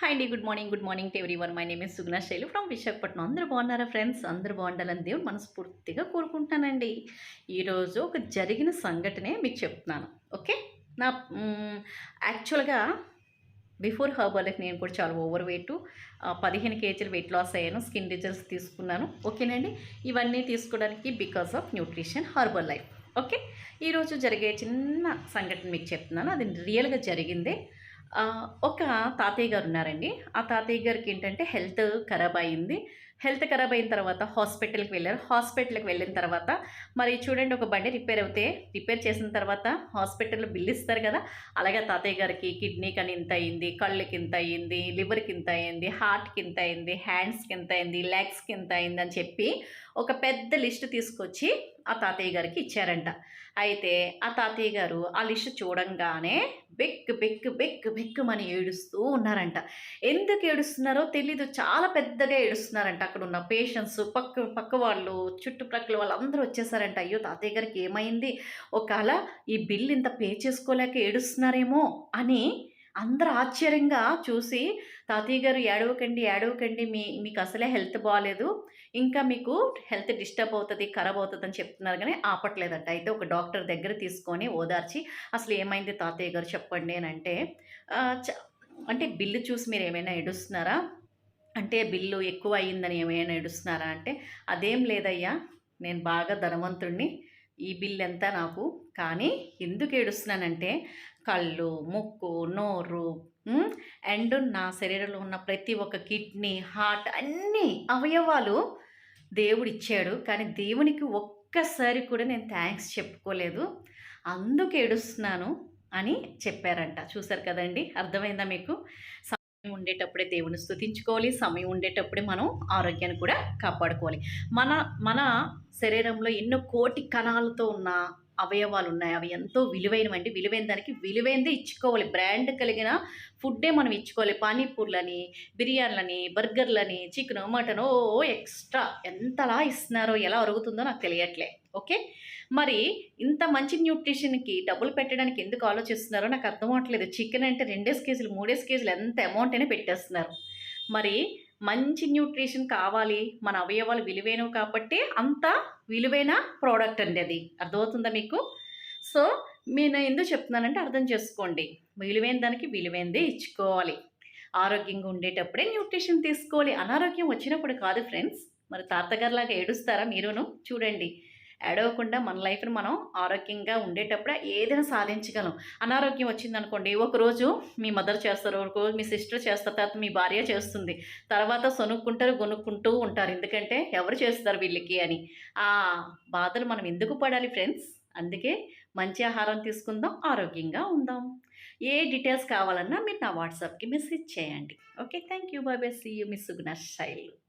Hi అండి good morning good morning to one my name is Sugna Sailu from Visakhapatnam అందరూ బాగున్నారా friends అందరూ బాగుండాలని దేవుడు మనస్ఫూర్తిగా కోరుకుంటానండి ఈరోజు ఒక జరిగిన సంఘటనే మీకు చెప్తున్నాను. ఓకే నా యాక్చువల్గా బిఫోర్ హర్బర్లకి నేను కూడా చాలా ఓవర్ వెయిట్ పదిహేను కేజీలు వెయిట్ లాస్ అయ్యాను. స్కిన్ డిజైన్స్ తీసుకున్నాను. ఓకేనండి ఇవన్నీ తీసుకోవడానికి because of nutrition Herbalife okay ఈరోజు జరిగే చిన్న సంఘటన మీకు చెప్తున్నాను. అది రియల్గా జరిగిందే. ఒక తాతయ్య గారు ఉన్నారండి. ఆ తాతయ్య గారికి ఏంటంటే హెల్త్ ఖరాబ్ అయింది. హెల్త్ ఖరాబ్ అయిన తర్వాత హాస్పిటల్కి వెళ్ళారు. హాస్పిటల్కి వెళ్ళిన తర్వాత మరి చూడండి ఒక బండి రిపేర్ అవుతే రిపేర్ చేసిన తర్వాత హాస్పిటల్లో బిల్ ఇస్తారు కదా! అలాగే తాతయ్య గారికి కిడ్నీకి అని ఇంత అయింది కళ్ళకి ఇంత అయింది లివర్కి ఇంత అయింది హార్ట్కి ఇంత అయింది హ్యాండ్స్కి ఇంత అయింది లెగ్స్కి ఇంత అయింది అని చెప్పి ఒక పెద్ద లిస్ట్ తీసుకొచ్చి ఆ తాతయ్య గారికి ఇచ్చారంట. అయితే ఆ తాతయ్య గారు ఆ లిస్ట్ చూడంగానే బెక్ బెక్ బెక్ బెక్కుమని ఏడుస్తూ ఉన్నారంట. ఎందుకు ఏడుస్తున్నారో తెలీదు. చాలా పెద్దగా ఏడుస్తున్నారంట. అక్కడ ఉన్న పేషెంట్స్ పక్క పక్క వాళ్ళు చుట్టుప్రక్కల వాళ్ళందరూ వచ్చేసారంట. అయ్యో తాతయ్య గారికి ఏమైంది? ఒకవేళ ఈ బిల్ ఇంత పే చేసుకోలేక ఏడుస్తున్నారేమో అని అందరూ ఆశ్చర్యంగా చూసి తాతయ్య గారు ఏడవకండి ఏడవకండి మీ మీకు అసలే హెల్త్ బాగాలేదు ఇంకా మీకు హెల్త్ డిస్టర్బ్ అవుతుంది ఖరాబ్ అవుతుంది అని చెప్తున్నారు కానీ ఆపట్లేదంట. అయితే ఒక డాక్టర్ దగ్గర తీసుకొని ఓదార్చి అసలు ఏమైంది తాతయ్య గారు చెప్పండి అని అంటే చ- అంటే బిల్లు చూసి మీరు ఏమైనా ఏడుస్తున్నారా? అంటే బిల్లు ఎక్కువ అయ్యిందని ఏమైనా ఏడుస్తున్నారా అంటే అదేం లేదయ్యా నేను బాగా ధనవంతుణ్ణి ఈ బిల్ ఎంత నాకు? కానీ ఎందుకు ఏడుస్తున్నానంటే కళ్ళు ముక్కు నోరు అండ్ నా శరీరంలో ఉన్న ప్రతి ఒక్క కిడ్నీ హార్ట్ అన్ని అవయవాలు దేవుడు ఇచ్చాడు కానీ దేవునికి ఒక్కసారి కూడా నేను థ్యాంక్స్ చెప్పుకోలేదు. అందుకు ఏడుస్తున్నాను అని చెప్పారంట. చూసారు కదండి? అర్థమైందా మీకు? ఉండేటప్పుడే దేవుని స్థుతించుకోవాలి సమయం ఉండేటప్పుడే మనం ఆరోగ్యాన్ని కూడా కాపాడుకోవాలి. మన మన శరీరంలో ఎన్నో కోటి కణాలతో ఉన్న అవయవాలు ఉన్నాయి అవి ఎంతో విలువైనవండి. విలువైన దానికి విలువైనదే ఇచ్చుకోవాలి. బ్రాండ్ కలిగిన ఫుడ్డే మనం ఇచ్చుకోవాలి. పానీపూర్లని బిర్యానీలని బర్గర్లని చికెన్ మటన్ ఓ ఎక్స్ట్రా. ఎంతలా ఇస్తున్నారో ఎలా అరుగుతుందో నాకు తెలియట్లే. ఓకే? మరి ఇంత మంచి న్యూట్రిషన్కి డబ్బులు పెట్టడానికి ఎందుకు ఆలోచిస్తున్నారో నాకు అర్థం అవ్వట్లేదు. చికెన్ అంటే రెండేసి కేజీలు మూడేసి కేజీలు ఎంత అమౌంట్ అయినా పెట్టేస్తున్నారు. మరి మంచి న్యూట్రిషన్ కావాలి మన అవయవాలు విలువైనవి కాబట్టి అంత విలువైన ప్రోడక్ట్ అండి అది. అర్థమవుతుందా మీకు? సో నేను ఎందుకు చెప్తున్నానంటే అర్థం చేసుకోండి. విలువైన దానికి విలువైనదే ఇచ్చుకోవాలి. ఆరోగ్యంగా ఉండేటప్పుడే న్యూట్రిషన్ తీసుకోవాలి. అనారోగ్యం వచ్చినప్పుడు కాదు ఫ్రెండ్స్. మరి తాతగారిలాగా ఏడుస్తారా మీరును? చూడండి. ఏడవకుండా మన లైఫ్ని మనం ఆరోగ్యంగా ఉండేటప్పుడే ఏదైనా సాధించగలం. అనారోగ్యం వచ్చిందనుకోండి ఒకరోజు మీ మదర్ చేస్తారు ఒక రోజు మీ సిస్టర్ చేస్తారు తర్వాత మీ భార్య చేస్తుంది. తర్వాత సొనుక్కుంటారు గొనుక్కుంటూ ఉంటారు. ఎందుకంటే ఎవరు చేస్తారు వీళ్ళకి అని. ఆ బాధలు మనం ఎందుకు పడాలి ఫ్రెండ్స్? అందుకే మంచి ఆహారం తీసుకుందాం ఆరోగ్యంగా ఉందాం. ఏ డీటెయిల్స్ కావాలన్నా మీరు నా వాట్సాప్కి మెసేజ్ చేయండి. Okay thank you babe bye see you miss Sugna Sailu